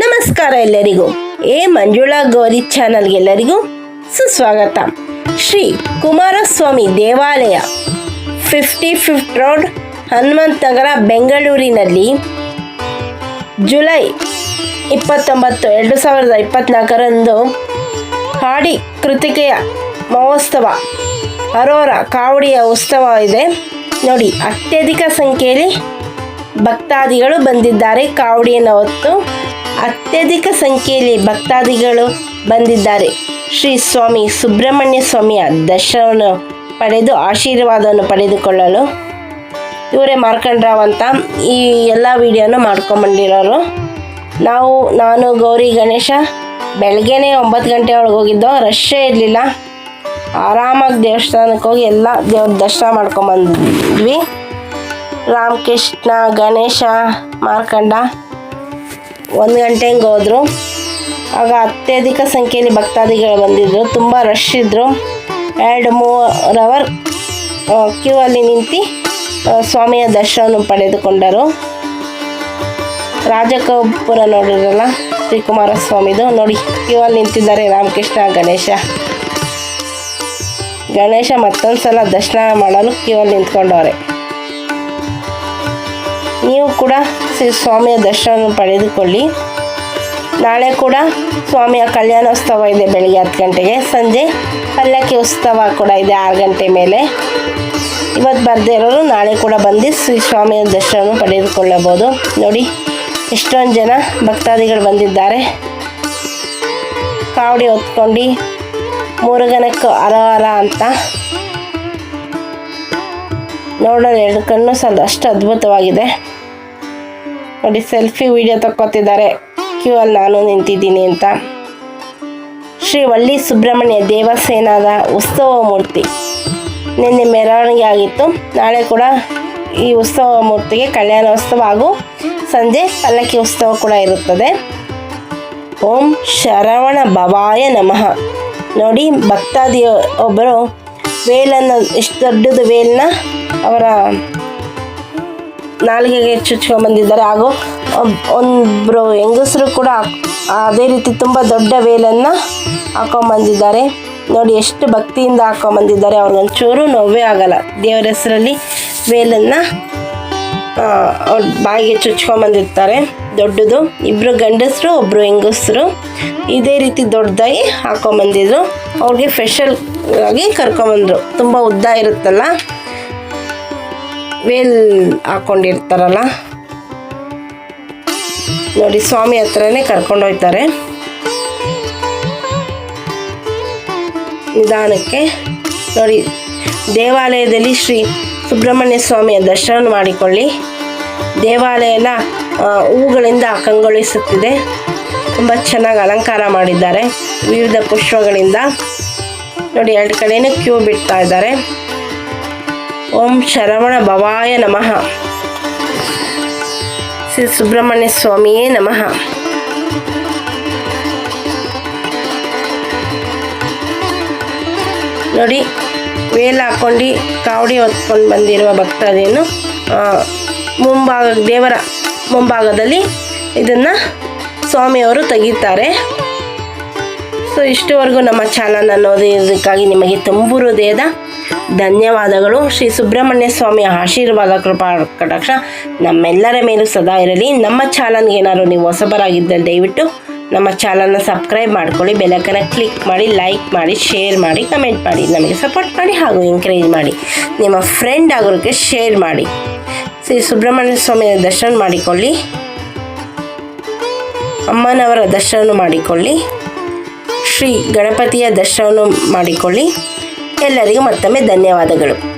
ನಮಸ್ಕಾರ ಎಲ್ಲರಿಗೂ. ಎ ಮಂಜುಳಾ ಗೌರಿ ಚಾನಲ್ಗೆಲ್ಲರಿಗೂ ಸುಸ್ವಾಗತ. ಶ್ರೀ ಕುಮಾರಸ್ವಾಮಿ ದೇವಾಲಯ, ಫಿಫ್ಟಿ ಫಿಫ್ತ್ ರೋಡ್ ಹನುಮಂತ ನಗರ ಬೆಂಗಳೂರಿನಲ್ಲಿ, ಜುಲೈ ಇಪ್ಪತ್ತೊಂಬತ್ತು, ಎರಡು ಸಾವಿರದ ಇಪ್ಪತ್ತ್ನಾಲ್ಕರಂದು ಹಾಡಿ ಕೃತಿಕೆಯ ಮಹೋತ್ಸವ, ಅರೋರ ಕಾವಡಿಯ ಉತ್ಸವ ಇದೆ. ನೋಡಿ, ಅತ್ಯಧಿಕ ಸಂಖ್ಯೆಯಲ್ಲಿ ಭಕ್ತಾದಿಗಳು ಬಂದಿದ್ದಾರೆ ಕಾವಡಿಯನ್ನು ಹೊತ್ತು. ಅತ್ಯಧಿಕ ಸಂಖ್ಯೆಯಲ್ಲಿ ಭಕ್ತಾದಿಗಳು ಬಂದಿದ್ದಾರೆ. ಶ್ರೀ ಸ್ವಾಮಿ ಸುಬ್ರಹ್ಮಣ್ಯ ಸ್ವಾಮಿಯ ದರ್ಶನವನ್ನು ಪಡೆದು ಆಶೀರ್ವಾದವನ್ನು ಪಡೆದುಕೊಳ್ಳಲು ಇವರೇ ಮಾರ್ಕಂಡ್ರಾವ್ ಅಂತ ಈ ಎಲ್ಲ ವಿಡಿಯೋನು ಮಾಡ್ಕೊಂಬಂದಿರೋರು. ನಾವು, ನಾನು, ಗೌರಿ, ಗಣೇಶ ಬೆಳಗ್ಗೆನೇ ಒಂಬತ್ತು ಗಂಟೆ ಒಳಗೆ ಹೋಗಿದ್ದೋ, ರಶ್ಶೇ ಇರಲಿಲ್ಲ. ಆರಾಮಾಗಿ ದೇವಸ್ಥಾನಕ್ಕೆ ಹೋಗಿ ಎಲ್ಲ ದೇವ್ರ ದರ್ಶನ ಮಾಡ್ಕೊಂಬಂದ್ವಿ. ರಾಮಕೃಷ್ಣ, ಗಣೇಶ, ಮಾರ್ಕಂಡ ಒಂದು ಗಂಟೆ ಹಂಗೆ ಹೋದರು. ಆಗ ಅತ್ಯಧಿಕ ಸಂಖ್ಯೆಯಲ್ಲಿ ಭಕ್ತಾದಿಗಳು ಬಂದಿದ್ದರು ತುಂಬ ರಶ್ ಇದ್ದರು ಎರಡು ಮೂರು ಅವರ್ ಕ್ಯೂ ಅಲ್ಲಿ ನಿಂತು ಸ್ವಾಮಿಯ ದರ್ಶನವನ್ನು ಪಡೆದುಕೊಂಡರು. ರಾಜಕಪುರ ನೋಡಿರಲ್ಲ ಶ್ರೀ ಕುಮಾರಸ್ವಾಮಿದು ನೋಡಿ ಕ್ಯೂ ಅಲ್ಲಿ ನಿಂತಿದ್ದಾರೆ ರಾಮಕೃಷ್ಣ, ಗಣೇಶ. ಗಣೇಶ ಮತ್ತೊಂದು ಸಲ ದರ್ಶನ ಮಾಡಲು ಕ್ಯೂ ಅಲ್ಲಿ ನಿಂತ್ಕೊಂಡವ್ರೆ. ನೀವು ಕೂಡ ಶ್ರೀ ಸ್ವಾಮಿಯ ದರ್ಶನವನ್ನು ಪಡೆದುಕೊಳ್ಳಿ. ನಾಳೆ ಕೂಡ ಸ್ವಾಮಿಯ ಕಲ್ಯಾಣೋತ್ಸವ ಇದೆ ಬೆಳಗ್ಗೆ ಹತ್ತು ಗಂಟೆಗೆ. ಸಂಜೆ ಪಲ್ಲಕ್ಕಿ ಉತ್ಸವ ಕೂಡ ಇದೆ ಆರು ಗಂಟೆ ಮೇಲೆ. ಇವತ್ತು ಬರದೇ ಇರೋರು ನಾಳೆ ಕೂಡ ಬಂದು ಶ್ರೀ ಸ್ವಾಮಿಯ ದರ್ಶನವನ್ನು ಪಡೆದುಕೊಳ್ಳಬಹುದು. ನೋಡಿ, ಎಷ್ಟೊಂದು ಜನ ಭಕ್ತಾದಿಗಳು ಬಂದಿದ್ದಾರೆ. ಕಾವಡಿ ಹೊತ್ಕೊಂಡು ಮುರುಗನಕ್ಕೆ ಹರ ಹರ ಅಂತ ನೋಡೋದು ಎರಡು ಕಣ್ಣು ಸಹ ಅಷ್ಟು ಅದ್ಭುತವಾಗಿದೆ. ನೋಡಿ, ಸೆಲ್ಫಿ ವಿಡಿಯೋ ತಕ್ಕೊತಿದ್ದಾರೆ. ಕ್ಯೂ ಅಲ್ಲಿ ನಾನು ನಿಂತಿದ್ದೀನಿ ಅಂತ. ಶ್ರೀ ವಳ್ಳಿ ಸುಬ್ರಹ್ಮಣ್ಯ ದೇವಸೇನಾದ ಉತ್ಸವ ಮೂರ್ತಿ. ನಿನ್ನೆ ಮೆರವಣಿಗೆ ಆಗಿತ್ತು. ನಾಳೆ ಕೂಡ ಈ ಉತ್ಸವ ಮೂರ್ತಿಗೆ ಕಲ್ಯಾಣೋತ್ಸವ ಹಾಗೂ ಸಂಜೆ ಪಲ್ಲಕ್ಕಿ ಉತ್ಸವ ಕೂಡ ಇರುತ್ತದೆ. ಓಂ ಶರವಣ ಭವಾಯ ನಮಃ. ನೋಡಿ ಭಕ್ತಾದಿ ಒಬ್ಬರು ವೇಲನ್ನು, ಇಷ್ಟು ದೊಡ್ಡದು ವೇಲನ್ನ ಅವರ ನಾಲಿಗೆಗೆ ಚುಚ್ಕೊಂಡ್ಬಂದಿದ್ದಾರೆ ಹಾಗೂ ಒಬ್- ಒಂಬ್ರು ಹೆಂಗಸರು ಕೂಡ ಅದೇ ರೀತಿ ತುಂಬ ದೊಡ್ಡ ವೇಲನ್ನು ಹಾಕೊಂಬಂದಿದ್ದಾರೆ. ನೋಡಿ, ಎಷ್ಟು ಭಕ್ತಿಯಿಂದ ಹಾಕೊಂಬಂದಿದ್ದಾರೆ. ಅವ್ರಿಗೊಂಚೂರು ನೋವೇ ಆಗಲ್ಲ. ದೇವರ ಹೆಸರಲ್ಲಿ ವೇಲನ್ನು ಅವ್ರ ಬಾಯಿಗೆ ಚುಚ್ಕೊಂಬಂದಿರ್ತಾರೆ. ದೊಡ್ಡದು ಇಬ್ಬರು ಗಂಡಸರು ಒಬ್ಬರು ಹೆಂಗಸರು. ಇದೇ ರೀತಿ ದೊಡ್ಡದಾಗಿ ಹಾಕೊಂಬಂದಿದ್ರು ಅವ್ರಿಗೆ ಫೆಷಲ್ ಆಗಿ ಕರ್ಕೊಂಬಂದರು ತುಂಬ ಉದ್ದ ಇರುತ್ತಲ್ಲ? ವೇಲ್ ಹಾಕ್ಕೊಂಡಿರ್ತಾರಲ್ಲ ನೋಡಿ ಸ್ವಾಮಿ ಹತ್ರನೇ ಕರ್ಕೊಂಡೋಗ್ತಾರೆ ನಿಧಾನಕ್ಕೆ. ನೋಡಿ ದೇವಾಲಯದಲ್ಲಿ ಶ್ರೀ ಸುಬ್ರಹ್ಮಣ್ಯ ಸ್ವಾಮಿಯ ದರ್ಶನ ಮಾಡಿಕೊಳ್ಳಿ. ದೇವಾಲಯ ಎಲ್ಲ ಆ, ಹೂಗಳಿಂದ ಕಂಗೊಳಿಸುತ್ತಿದೆ. ತುಂಬ ಚೆನ್ನಾಗಿ ಅಲಂಕಾರ ಮಾಡಿದ್ದಾರೆ. ವಿವಿಧ ಪುಷ್ಪಗಳಿಂದ. ನೋಡಿ, ಎರಡು ಕಡೆಯೂ ಕ್ಯೂ ಬಿಡ್ತಾ ಇದ್ದಾರೆ. ಓಂ ಶರವಣ ಭವಾಯ ನಮಃ. ಶ್ರೀ ಸುಬ್ರಹ್ಮಣ್ಯ ಸ್ವಾಮಿಯೇ ನಮಃ. ನೋಡಿ ವೇಲ್ ಹಾಕೊಂಡು ಕಾವಡಿ ಹೊತ್ಕೊಂಡು ಬಂದಿರುವ ಭಕ್ತಾದಿಯನ್ನು ಮುಂಭಾಗ ದೇವರ ಮುಂಭಾಗದಲ್ಲಿ ಇದನ್ನು ಸ್ವಾಮಿಯವರು ತೆಗಿತಾರೆ. ಸೊ ಇಷ್ಟುವರೆಗೂ ನಮ್ಮ ಚಾನಲ್ ನೋಡಿದ್ದಕ್ಕಾಗಿ ನಿಮಗೆ ತುಂಬು ಹೃದಯದ ಧನ್ಯವಾದಗಳು. ಶ್ರೀ ಸುಬ್ರಹ್ಮಣ್ಯ ಸ್ವಾಮಿಯ ಆಶೀರ್ವಾದ, ಕೃಪಾ, ಕಟಾಕ್ಷ ನಮ್ಮೆಲ್ಲರ ಮೇಲೂ ಸದಾ ಇರಲಿ. ನಮ್ಮ ಚಾನಲ್ಗೆ ಏನಾದ್ರು ನೀವು ಹೊಸಬರಾಗಿದ್ದಲ್ಲಿ ದಯವಿಟ್ಟು ನಮ್ಮ ಚಾನಲ್ನ ಸಬ್ಸ್ಕ್ರೈಬ್ ಮಾಡ್ಕೊಳ್ಳಿ ಬೆಲಕನ್ನ ಕ್ಲಿಕ್ ಮಾಡಿ, ಲೈಕ್ ಮಾಡಿ, ಶೇರ್ ಮಾಡಿ, ಕಮೆಂಟ್ ಮಾಡಿ, ನಮಗೆ ಸಪೋರ್ಟ್ ಮಾಡಿ ಹಾಗೂ ಎಂಕರೇಜ್ ಮಾಡಿ. ನಿಮ್ಮ ಫ್ರೆಂಡ್ ಆಗೋರಿಗೆ ಶೇರ್ ಮಾಡಿ. ಶ್ರೀ ಸುಬ್ರಹ್ಮಣ್ಯ ಸ್ವಾಮಿಯ ದರ್ಶನ ಮಾಡಿಕೊಳ್ಳಿ. ಅಮ್ಮನವರ ದರ್ಶನ ಮಾಡಿಕೊಳ್ಳಿ. ಶ್ರೀ ಗಣಪತಿಯ ದರ್ಶನ ಮಾಡಿಕೊಳ್ಳಿ. ಎಲ್ಲರಿಗೂ ಮತ್ತೊಮ್ಮೆ ಧನ್ಯವಾದಗಳು.